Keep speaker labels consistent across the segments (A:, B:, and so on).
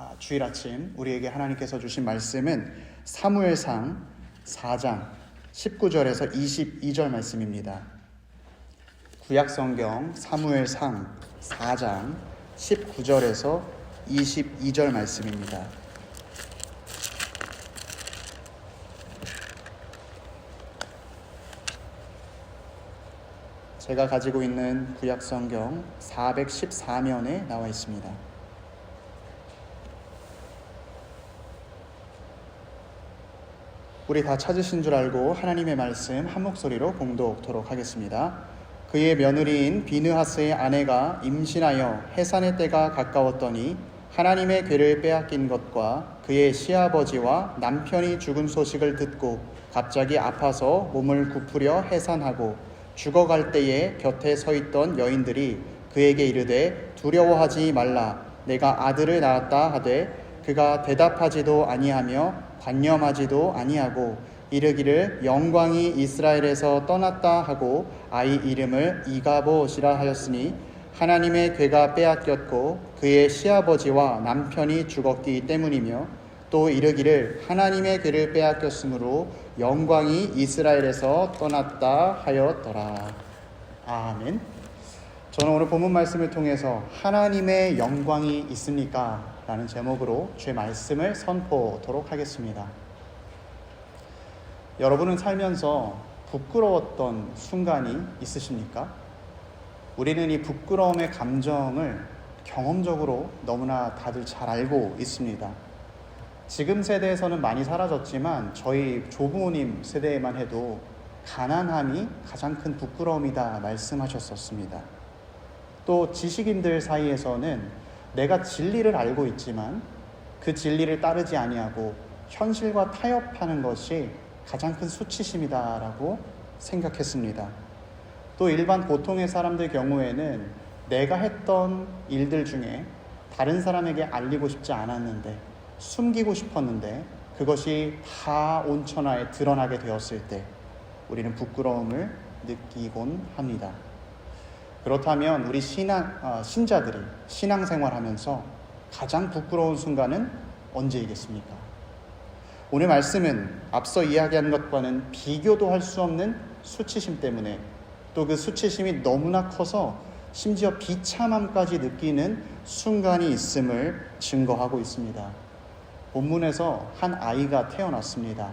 A: 아, 주일 아침 우리에게 하나님께서 주신 말씀은 사무엘상 4장 19절에서 22절 말씀입니다. 구약 성경 사무엘상 4장 19절에서 22절 말씀입니다. 제가 가지고 있는 구약 성경 414면에 나와 있습니다. 우리 다 찾으신 줄 알고 하나님의 말씀 한 목소리로 공독토록 하겠습니다. 그의 며느리인 비느하스의 아내가 임신하여 해산의 때가 가까웠더니 하나님의 괴를 빼앗긴 것과 그의 시아버지와 남편이 죽은 소식을 듣고 갑자기 아파서 몸을 굽으려 해산하고 죽어갈 때에 곁에 서 있던 여인들이 그에게 이르되 두려워하지 말라 내가 아들을 낳았다 하되 그가 대답하지도 아니하며 관념하지도 아니하고 이르기를 영광이 이스라엘에서 떠났다 하고 아이 이름을 이가봇이라 하였으니 하나님의 괴가 빼앗겼고 그의 시아버지와 남편이 죽었기 때문이며 또 이르기를 하나님의 괴를 빼앗겼으므로 영광이 이스라엘에서 떠났다 하였더라. 아멘. 저는 오늘 본문 말씀을 통해서 하나님의 영광이 있습니까? 라는 제목으로 제 말씀을 선포하도록 하겠습니다. 여러분은 살면서 부끄러웠던 순간이 있으십니까? 우리는 이 부끄러움의 감정을 경험적으로 너무나 다들 잘 알고 있습니다. 지금 세대에서는 많이 사라졌지만 저희 조부모님 세대에만 해도 가난함이 가장 큰 부끄러움이다 말씀하셨었습니다. 또 지식인들 사이에서는 내가 진리를 알고 있지만 그 진리를 따르지 아니하고 현실과 타협하는 것이 가장 큰 수치심이다라고 생각했습니다. 또 일반 보통의 사람들 경우에는 내가 했던 일들 중에 다른 사람에게 알리고 싶지 않았는데 숨기고 싶었는데 그것이 다 온천하에 드러나게 되었을 때 우리는 부끄러움을 느끼곤 합니다. 그렇다면 우리 신앙, 어, 신자들이 신앙생활하면서 가장 부끄러운 순간은 언제이겠습니까? 오늘 말씀은 앞서 이야기한 것과는 비교도 할 수 없는 수치심 때문에 또 그 수치심이 너무나 커서 심지어 비참함까지 느끼는 순간이 있음을 증거하고 있습니다. 본문에서 한 아이가 태어났습니다.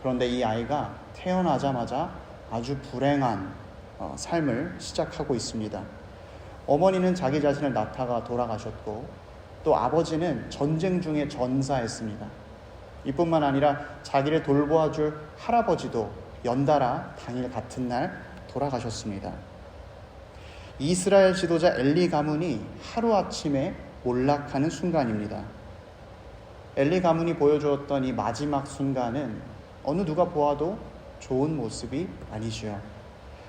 A: 그런데 이 아이가 태어나자마자 아주 불행한 어, 삶을 시작하고 있습니다. 어머니는 자기 자신을 낳다가 돌아가셨고 또 아버지는 전쟁 중에 전사했습니다. 이뿐만 아니라 자기를 돌보아 줄 할아버지도 연달아 당일 같은 날 돌아가셨습니다. 이스라엘 지도자 엘리 가문이 하루아침에 몰락하는 순간입니다. 엘리 가문이 보여주었던 이 마지막 순간은 어느 누가 보아도 좋은 모습이 아니지요.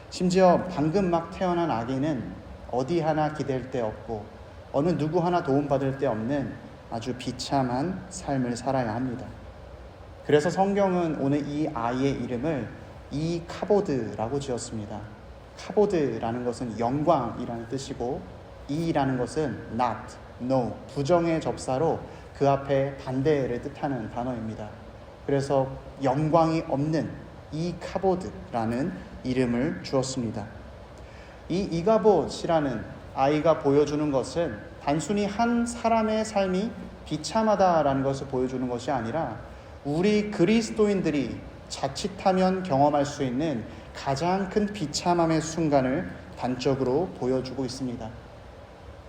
A: 심지어 방금 막 태어난 아기는 어디 하나 기댈 데 없고 어느 누구 하나 도움받을 데 없는 아주 비참한 삶을 살아야 합니다. 그래서 성경은 오늘 이 아이의 이름을 이 카보드라고 지었습니다. 카보드라는 것은 영광이라는 뜻이고 이라는 것은 not, no, 부정의 접사로 그 앞에 반대를 뜻하는 단어입니다. 그래서 영광이 없는 이 카보드라는 이름을 주었습니다. 이 이가봇이라는 아이가 보여주는 것은 단순히 한 사람의 삶이 비참하다라는 것을 보여주는 것이 아니라 우리 그리스도인들이 자칫하면 경험할 수 있는 가장 큰 비참함의 순간을 단적으로 보여주고 있습니다.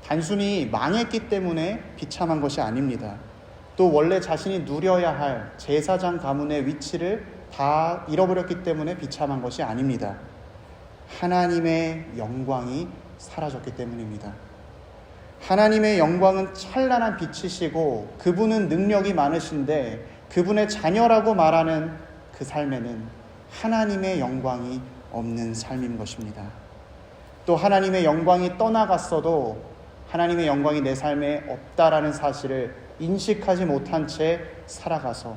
A: 단순히 망했기 때문에 비참한 것이 아닙니다. 또 원래 자신이 누려야 할 제사장 가문의 위치를 다 잃어버렸기 때문에 비참한 것이 아닙니다. 하나님의 영광이 사라졌기 때문입니다. 하나님의 영광은 찬란한 빛이시고 그분은 능력이 많으신데 그분의 자녀라고 말하는 그 삶에는 하나님의 영광이 없는 삶인 것입니다. 또 하나님의 영광이 떠나갔어도 하나님의 영광이 내 삶에 없다라는 사실을 인식하지 못한 채 살아가서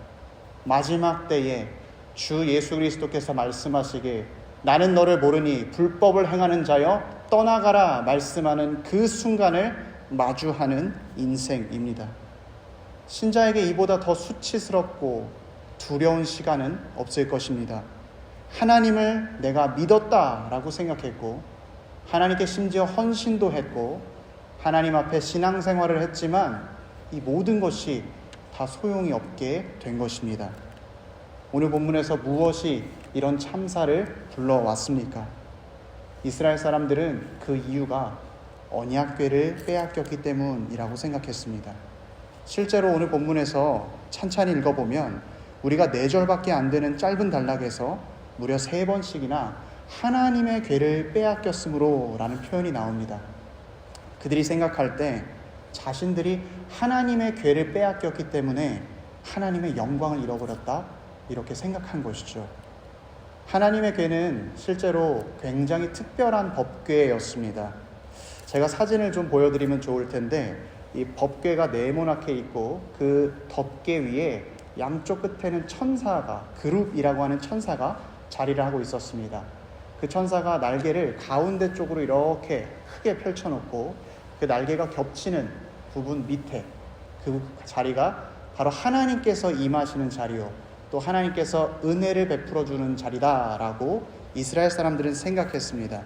A: 마지막 때에 주 예수 그리스도께서 말씀하시길 나는 너를 모르니 불법을 행하는 자여 떠나가라 말씀하는 그 순간을 마주하는 인생입니다. 신자에게 이보다 더 수치스럽고 두려운 시간은 없을 것입니다. 하나님을 내가 믿었다라고 생각했고, 하나님께 심지어 헌신도 했고, 하나님 앞에 신앙생활을 했지만, 이 모든 것이 다 소용이 없게 된 것입니다. 오늘 본문에서 무엇이 이런 참사를 불러왔습니까? 이스라엘 사람들은 그 이유가 언약궤를 빼앗겼기 때문이라고 생각했습니다. 실제로 오늘 본문에서 찬찬히 읽어보면 우리가 네 절밖에 안 되는 짧은 단락에서 무려 세 번씩이나 하나님의 궤를 빼앗겼으므로 라는 표현이 나옵니다. 그들이 생각할 때 자신들이 하나님의 궤를 빼앗겼기 때문에 하나님의 영광을 잃어버렸다 이렇게 생각한 것이죠. 하나님의 궤는 실제로 굉장히 특별한 법궤였습니다. 제가 사진을 좀 보여드리면 좋을 텐데 이 법궤가 네모나게 있고 그 덮개 위에 양쪽 끝에는 천사가 그룹이라고 하는 천사가 자리를 하고 있었습니다. 그 천사가 날개를 가운데 쪽으로 이렇게 크게 펼쳐놓고 그 날개가 겹치는 부분 밑에 그 자리가 바로 하나님께서 임하시는 자리요. 또 하나님께서 은혜를 베풀어 주는 자리다라고 이스라엘 사람들은 생각했습니다.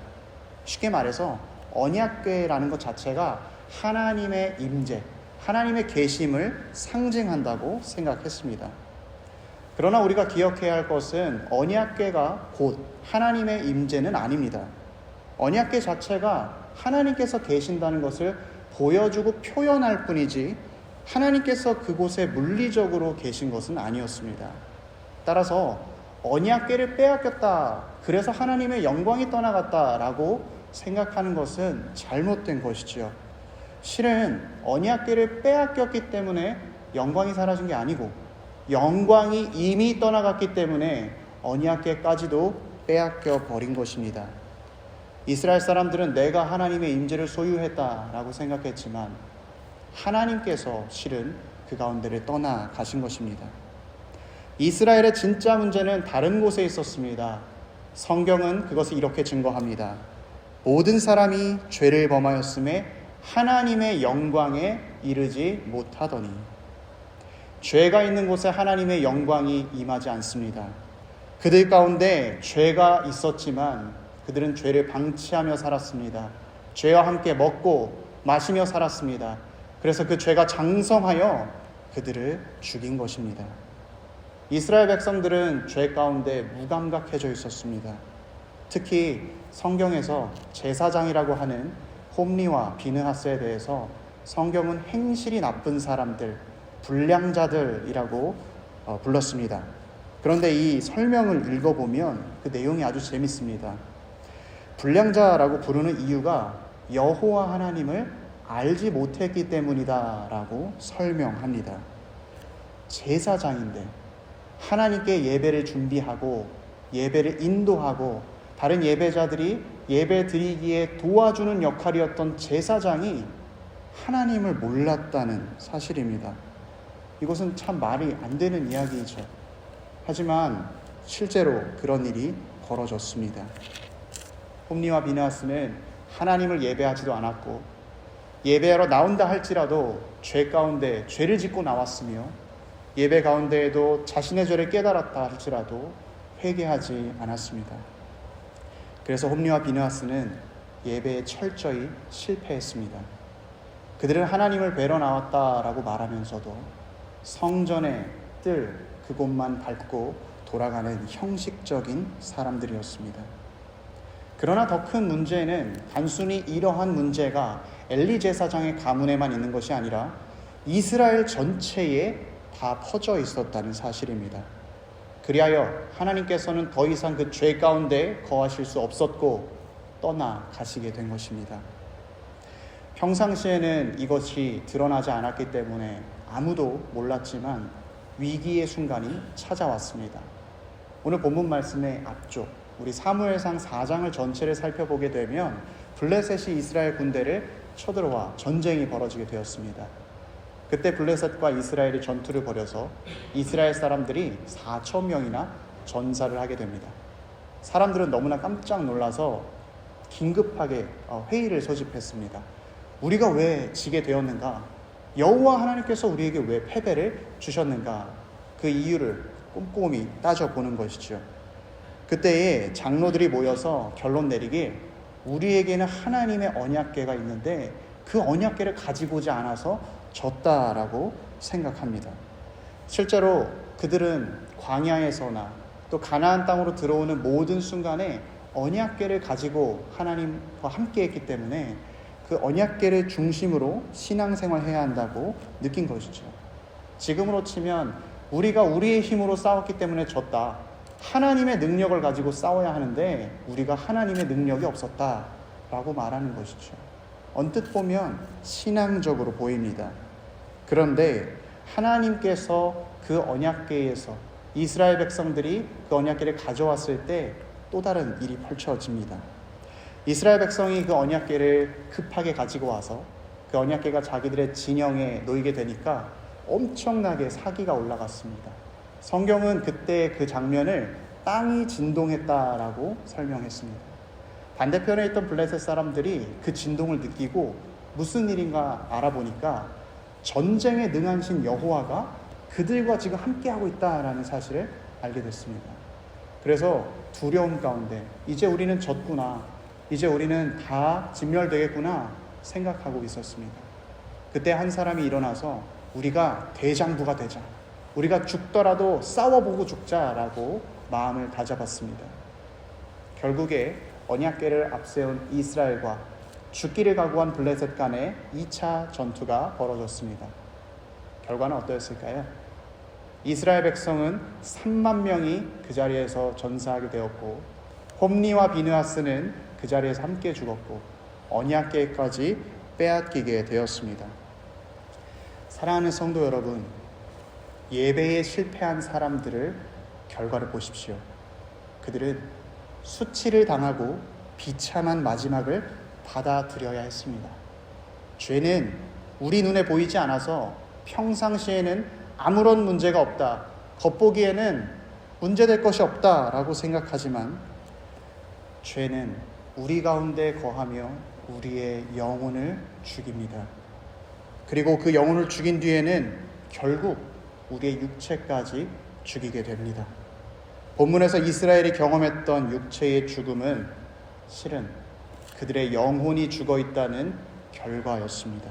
A: 쉽게 말해서 언약궤라는 것 자체가 하나님의 임재, 하나님의 계심을 상징한다고 생각했습니다. 그러나 우리가 기억해야 할 것은 언약궤가 곧 하나님의 임재는 아닙니다. 언약궤 자체가 하나님께서 계신다는 것을 보여주고 표현할 뿐이지 하나님께서 그곳에 물리적으로 계신 것은 아니었습니다. 따라서 언약궤를 빼앗겼다. 그래서 하나님의 영광이 떠나갔다라고 생각하는 것은 잘못된 것이지요. 실은 언약궤를 빼앗겼기 때문에 영광이 사라진 게 아니고 영광이 이미 떠나갔기 때문에 언약궤까지도 빼앗겨 버린 것입니다. 이스라엘 사람들은 내가 하나님의 임재를 소유했다라고 생각했지만 하나님께서 실은 그 가운데를 떠나 가신 것입니다. 이스라엘의 진짜 문제는 다른 곳에 있었습니다. 성경은 그것을 이렇게 증거합니다. 모든 사람이 죄를 범하였음에 하나님의 영광에 이르지 못하더니 죄가 있는 곳에 하나님의 영광이 임하지 않습니다. 그들 가운데 죄가 있었지만 그들은 죄를 방치하며 살았습니다. 죄와 함께 먹고 마시며 살았습니다. 그래서 그 죄가 장성하여 그들을 죽인 것입니다. 이스라엘 백성들은 죄 가운데 무감각해져 있었습니다. 특히 성경에서 제사장이라고 하는 홈리와 비느하스에 대해서 성경은 행실이 나쁜 사람들, 불량자들이라고 어, 불렀습니다. 그런데 이 설명을 읽어보면 그 내용이 아주 재밌습니다. 불량자라고 부르는 이유가 여호와 하나님을 알지 못했기 때문이다라고 설명합니다. 제사장인데 하나님께 예배를 준비하고 예배를 인도하고 다른 예배자들이 예배 드리기에 도와주는 역할이었던 제사장이 하나님을 몰랐다는 사실입니다. 이것은 참 말이 안 되는 이야기이죠. 하지만 실제로 그런 일이 벌어졌습니다. 홈리와 비나스는 하나님을 예배하지도 않았고 예배하러 나온다 할지라도 죄 가운데 죄를 짓고 나왔으며 예배 가운데에도 자신의 죄를 깨달았다 할지라도 회개하지 않았습니다. 그래서 홈리와 비나스는 예배에 철저히 실패했습니다. 그들은 하나님을 뵈러 나왔다라고 말하면서도 성전의 뜰 그곳만 밟고 돌아가는 형식적인 사람들이었습니다. 그러나 더 큰 문제는 단순히 이러한 문제가 엘리 제사장의 가문에만 있는 것이 아니라 이스라엘 전체에 다 퍼져 있었다는 사실입니다. 그리하여 하나님께서는 더 이상 그 죄 가운데 거하실 수 없었고 떠나 가시게 된 것입니다. 평상시에는 이것이 드러나지 않았기 때문에 아무도 몰랐지만 위기의 순간이 찾아왔습니다. 오늘 본문 말씀의 앞쪽 우리 사무엘상 4장을 전체를 살펴보게 되면 블레셋이 이스라엘 군대를 쳐들어와 전쟁이 벌어지게 되었습니다. 그때 블레셋과 이스라엘이 전투를 벌여서 이스라엘 사람들이 4천 명이나 전사를 하게 됩니다. 사람들은 너무나 깜짝 놀라서 긴급하게 어, 회의를 소집했습니다. 우리가 왜 지게 되었는가? 여호와 하나님께서 우리에게 왜 패배를 주셨는가? 그 이유를 꼼꼼히 따져보는 것이죠. 그때에 장로들이 모여서 결론 내리길 우리에게는 하나님의 언약궤가 있는데 그 언약궤를 가지고 오지 않아서 졌다라고 생각합니다. 실제로 그들은 광야에서나 또 가나안 땅으로 들어오는 모든 순간에 언약궤를 가지고 하나님과 함께 했기 때문에 그 언약궤를 중심으로 신앙생활 해야 한다고 느낀 것이죠. 지금으로 치면 우리가 우리의 힘으로 싸웠기 때문에 졌다. 하나님의 능력을 가지고 싸워야 하는데 우리가 하나님의 능력이 없었다. 라고 말하는 것이죠. 언뜻 보면 신앙적으로 보입니다. 그런데 하나님께서 그 언약궤에서 이스라엘 백성들이 그 언약궤를 가져왔을 때 또 다른 일이 펼쳐집니다. 이스라엘 백성이 그 언약궤를 급하게 가지고 와서 그 언약궤가 자기들의 진영에 놓이게 되니까 엄청나게 사기가 올라갔습니다. 성경은 그때 그 장면을 땅이 진동했다라고 설명했습니다. 반대편에 있던 블레셋 사람들이 그 진동을 느끼고 무슨 일인가 알아보니까 전쟁에 능하신 여호와가 그들과 지금 함께하고 있다라는 사실을 알게 됐습니다. 그래서 두려움 가운데 이제 우리는 졌구나. 이제 우리는 다 진멸되겠구나 생각하고 있었습니다. 그때 한 사람이 일어나서 우리가 대장부가 되자. 우리가 죽더라도 싸워보고 죽자라고 마음을 다잡았습니다. 결국에 언약궤를 앞세운 이스라엘과 죽기를 각오한 블레셋 간의 2차 전투가 벌어졌습니다. 결과는 어떠했을까요? 이스라엘 백성은 3만 명이 그 자리에서 전사하게 되었고 홈리와 비느하스는 그 자리에서 함께 죽었고 언약궤까지 빼앗기게 되었습니다. 사랑하는 성도 여러분, 예배에 실패한 사람들을 결과를 보십시오. 그들은 수치를 당하고 비참한 마지막을 받아들여야 했습니다. 죄는 우리 눈에 보이지 않아서 평상시에는 아무런 문제가 없다. 겉보기에는 문제될 것이 없다라고 생각하지만 죄는 우리 가운데 거하며 우리의 영혼을 죽입니다. 그리고 그 영혼을 죽인 뒤에는 결국 우리의 육체까지 죽이게 됩니다. 본문에서 이스라엘이 경험했던 육체의 죽음은 실은 그들의 영혼이 죽어 있다는 결과였습니다.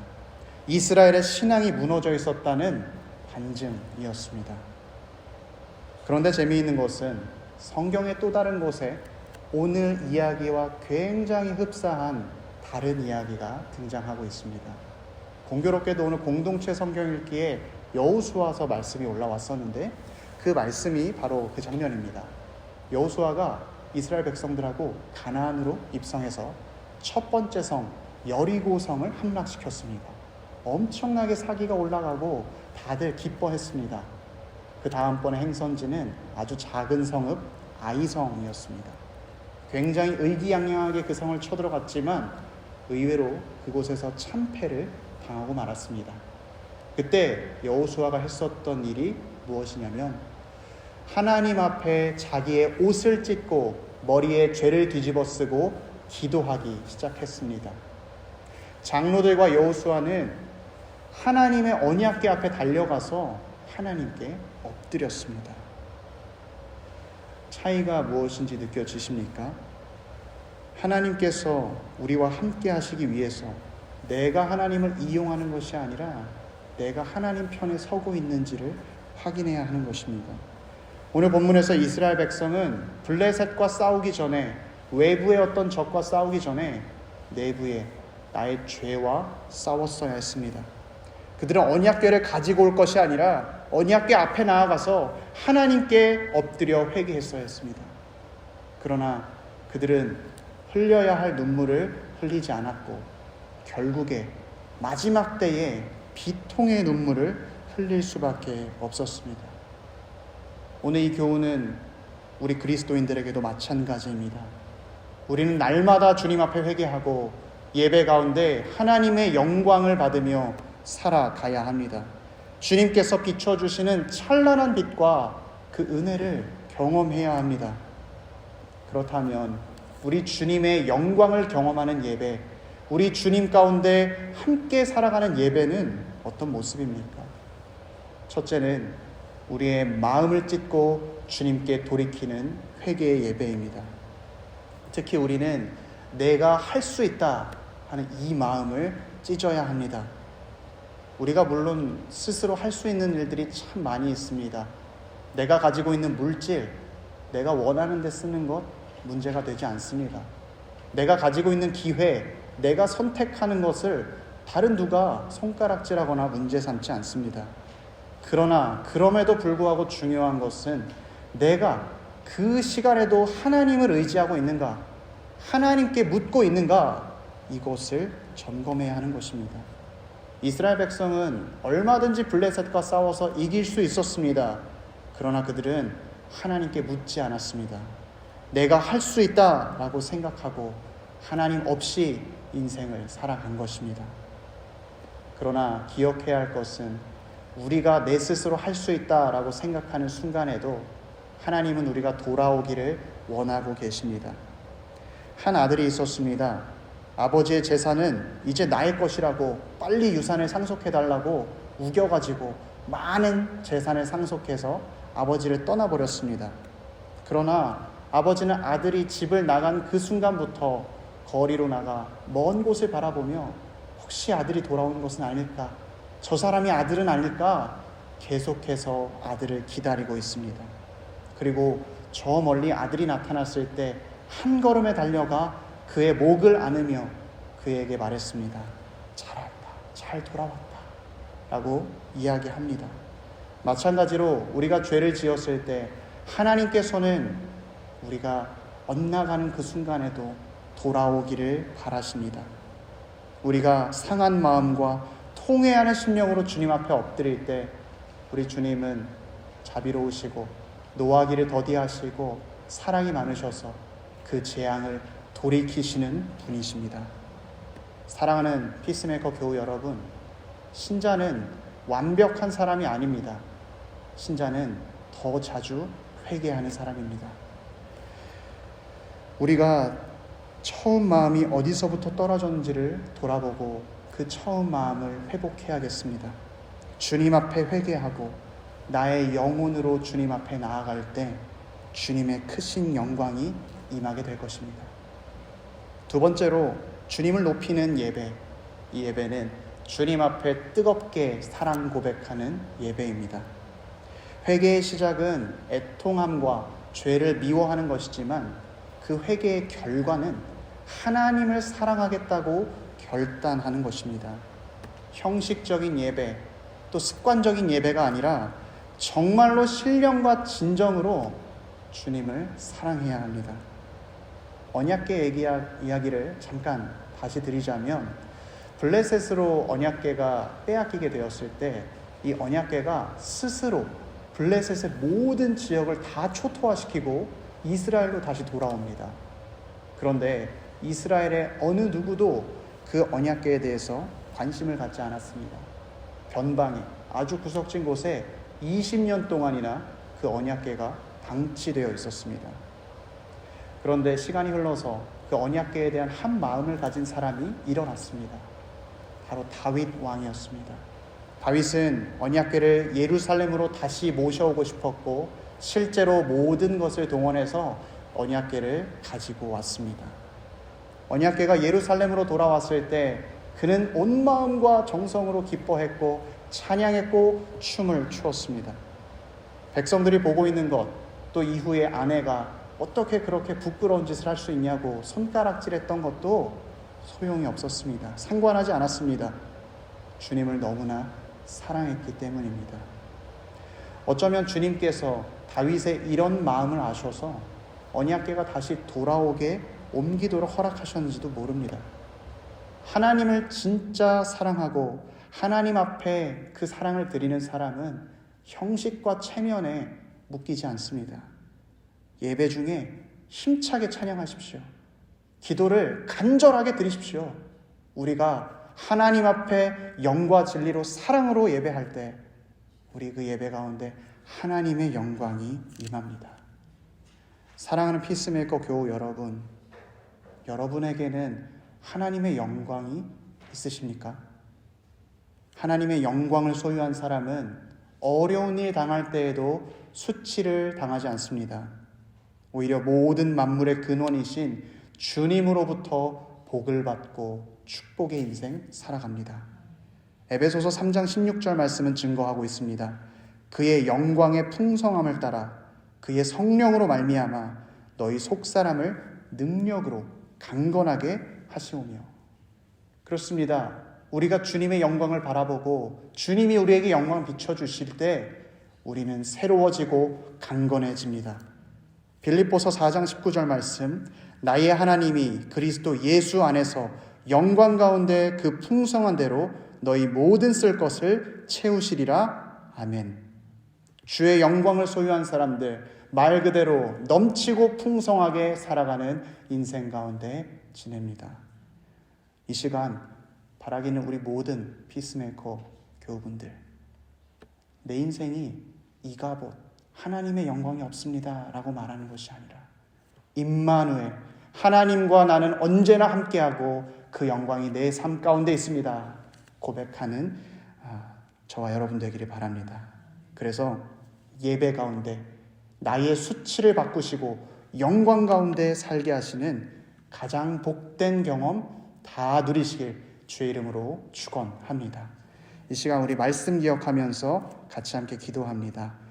A: 이스라엘의 신앙이 무너져 있었다는 반증이었습니다. 그런데 재미있는 것은 성경의 또 다른 곳에 오늘 이야기와 굉장히 흡사한 다른 이야기가 등장하고 있습니다. 공교롭게도 오늘 공동체 성경 읽기에 여우수와서 말씀이 올라왔었는데 그 말씀이 바로 그 장면입니다. 여우수아가 이스라엘 백성들하고 가나안으로 입성해서 첫 번째 성 여리고 성을 함락시켰습니다. 엄청나게 사기가 올라가고 다들 기뻐했습니다. 그 다음번에 행선지는 아주 작은 성읍 아이성이었습니다. 굉장히 의기양양하게 그 성을 쳐들어갔지만 의외로 그곳에서 참패를 당하고 말았습니다. 그때 여호수아가 했었던 일이 무엇이냐면 하나님 앞에 자기의 옷을 찢고 머리에 죄를 뒤집어 쓰고 기도하기 시작했습니다. 장로들과 여호수아는 하나님의 언약궤 앞에 달려가서 하나님께 엎드렸습니다. 차이가 무엇인지 느껴지십니까? 하나님께서 우리와 함께 하시기 위해서 내가 하나님을 이용하는 것이 아니라 내가 하나님 편에 서고 있는지를 확인해야 하는 것입니다. 오늘 본문에서 이스라엘 백성은 블레셋과 싸우기 전에 외부의 어떤 적과 싸우기 전에 내부의 나의 죄와 싸웠어야 했습니다. 그들은 언약궤를 가지고 올 것이 아니라 언약궤 앞에 나아가서 하나님께 엎드려 회개했어야 했습니다. 그러나 그들은 흘려야 할 눈물을 흘리지 않았고 결국에 마지막 때에 비통의 눈물을 흘릴 수밖에 없었습니다. 오늘 이 교훈은 우리 그리스도인들에게도 마찬가지입니다. 우리는 날마다 주님 앞에 회개하고 예배 가운데 하나님의 영광을 받으며 살아가야 합니다. 주님께서 비춰주시는 찬란한 빛과 그 은혜를 경험해야 합니다. 그렇다면 우리 주님의 영광을 경험하는 예배, 우리 주님 가운데 함께 살아가는 예배는 어떤 모습입니까? 첫째는 우리의 마음을 찢고 주님께 돌이키는 회개의 예배입니다. 특히 우리는 내가 할 수 있다 하는 이 마음을 찢어야 합니다. 우리가 물론 스스로 할 수 있는 일들이 참 많이 있습니다. 내가 가지고 있는 물질, 내가 원하는 데 쓰는 것 문제가 되지 않습니다. 내가 가지고 있는 기회, 내가 선택하는 것을 다른 누가 손가락질하거나 문제 삼지 않습니다. 그러나 그럼에도 불구하고 중요한 것은 내가 그 시간에도 하나님을 의지하고 있는가, 하나님께 묻고 있는가, 이것을 점검해야 하는 것입니다. 이스라엘 백성은 얼마든지 블레셋과 싸워서 이길 수 있었습니다. 그러나 그들은 하나님께 묻지 않았습니다. 내가 할 수 있다 라고 생각하고 하나님 없이 인생을 살아간 것입니다. 그러나 기억해야 할 것은 우리가 내 스스로 할 수 있다라고 생각하는 순간에도 하나님은 우리가 돌아오기를 원하고 계십니다. 한 아들이 있었습니다. 아버지의 재산은 이제 나의 것이라고 빨리 유산을 상속해달라고 우겨가지고 많은 재산을 상속해서 아버지를 떠나버렸습니다. 그러나 아버지는 아들이 집을 나간 그 순간부터 거리로 나가 먼 곳을 바라보며 혹시 아들이 돌아오는 것은 아닐까? 저 사람이 아들은 아닐까? 계속해서 아들을 기다리고 있습니다. 그리고 저 멀리 아들이 나타났을 때 한 걸음에 달려가 그의 목을 안으며 그에게 말했습니다. 잘했다. 잘 돌아왔다. 라고 이야기합니다. 마찬가지로 우리가 죄를 지었을 때 하나님께서는 우리가 엇나가는 그 순간에도 돌아오기를 바라십니다. 우리가 상한 마음과 통회하는 심령으로 주님 앞에 엎드릴 때 우리 주님은 자비로우시고 노하기를 더디하시고 사랑이 많으셔서 그 재앙을 돌이키시는 분이십니다. 사랑하는 피스메이커 교우 여러분, 신자는 완벽한 사람이 아닙니다. 신자는 더 자주 회개하는 사람입니다. 우리가 처음 마음이 어디서부터 떨어졌는지를 돌아보고 그 처음 마음을 회복해야겠습니다. 주님 앞에 회개하고 나의 영혼으로 주님 앞에 나아갈 때 주님의 크신 영광이 임하게 될 것입니다. 두 번째로 주님을 높이는 예배. 이 예배는 주님 앞에 뜨겁게 사랑 고백하는 예배입니다. 회개의 시작은 애통함과 죄를 미워하는 것이지만 그 회개의 결과는 하나님을 사랑하겠다고 결단하는 것입니다. 형식적인 예배, 또 습관적인 예배가 아니라 정말로 신령과 진정으로 주님을 사랑해야 합니다. 언약계 이야기를 잠깐 다시 드리자면 블레셋으로 언약계가 빼앗기게 되었을 때 이 언약계가 스스로 블레셋의 모든 지역을 다 초토화시키고 이스라엘로 다시 돌아옵니다. 그런데 이스라엘의 어느 누구도 그 언약계에 대해서 관심을 갖지 않았습니다. 변방에 아주 구석진 곳에 20년 동안이나 그 언약계가 방치되어 있었습니다. 그런데 시간이 흘러서 그 언약계에 대한 한 마음을 가진 사람이 일어났습니다. 바로 다윗 왕이었습니다. 다윗은 언약계를 예루살렘으로 다시 모셔오고 싶었고 실제로 모든 것을 동원해서 언약계를 가지고 왔습니다. 언약계가 예루살렘으로 돌아왔을 때 그는 온 마음과 정성으로 기뻐했고 찬양했고 춤을 추었습니다. 백성들이 보고 있는 것, 또 이후에 아내가 어떻게 그렇게 부끄러운 짓을 할 수 있냐고 손가락질했던 것도 소용이 없었습니다. 상관하지 않았습니다. 주님을 너무나 사랑했기 때문입니다. 어쩌면 주님께서 다윗의 이런 마음을 아셔서 언약계가 다시 돌아오게 옮기도록 허락하셨는지도 모릅니다. 하나님을 진짜 사랑하고 하나님 앞에 그 사랑을 드리는 사람은 형식과 체면에 묶이지 않습니다. 예배 중에 힘차게 찬양하십시오. 기도를 간절하게 드리십시오. 우리가 하나님 앞에 영과 진리로 사랑으로 예배할 때 우리 그 예배 가운데 하나님의 영광이 임합니다. 사랑하는 피스메이커 교우 여러분, 여러분에게는 하나님의 영광이 있으십니까? 하나님의 영광을 소유한 사람은 어려운 일 당할 때에도 수치를 당하지 않습니다. 오히려 모든 만물의 근원이신 주님으로부터 복을 받고 축복의 인생 살아갑니다. 에베소서 3장 16절 말씀은 증거하고 있습니다. 그의 영광의 풍성함을 따라 그의 성령으로 말미암아 너희 속사람을 능력으로 강건하게 하시오며 그렇습니다. 우리가 주님의 영광을 바라보고 주님이 우리에게 영광을 비춰 주실 때 우리는 새로워지고 강건해집니다. 빌립보서 4장 19절 말씀 나의 하나님이 그리스도 예수 안에서 영광 가운데 그 풍성한 대로 너희 모든 쓸 것을 채우시리라 아멘. 주의 영광을 소유한 사람들 말 그대로 넘치고 풍성하게 살아가는 인생 가운데 지냅니다. 이 시간 바라기는 우리 모든 피스메이커 교우분들 내 인생이 이가봇 하나님의 영광이 없습니다 라고 말하는 것이 아니라 임마누엘 하나님과 나는 언제나 함께하고 그 영광이 내 삶 가운데 있습니다. 고백하는 아, 저와 여러분 되기를 바랍니다. 그래서 예배 가운데 나의 수치를 바꾸시고 영광 가운데 살게 하시는 가장 복된 경험 다 누리시길 주의 이름으로 축원합니다. 이 시간 우리 말씀 기억하면서 같이 함께 기도합니다.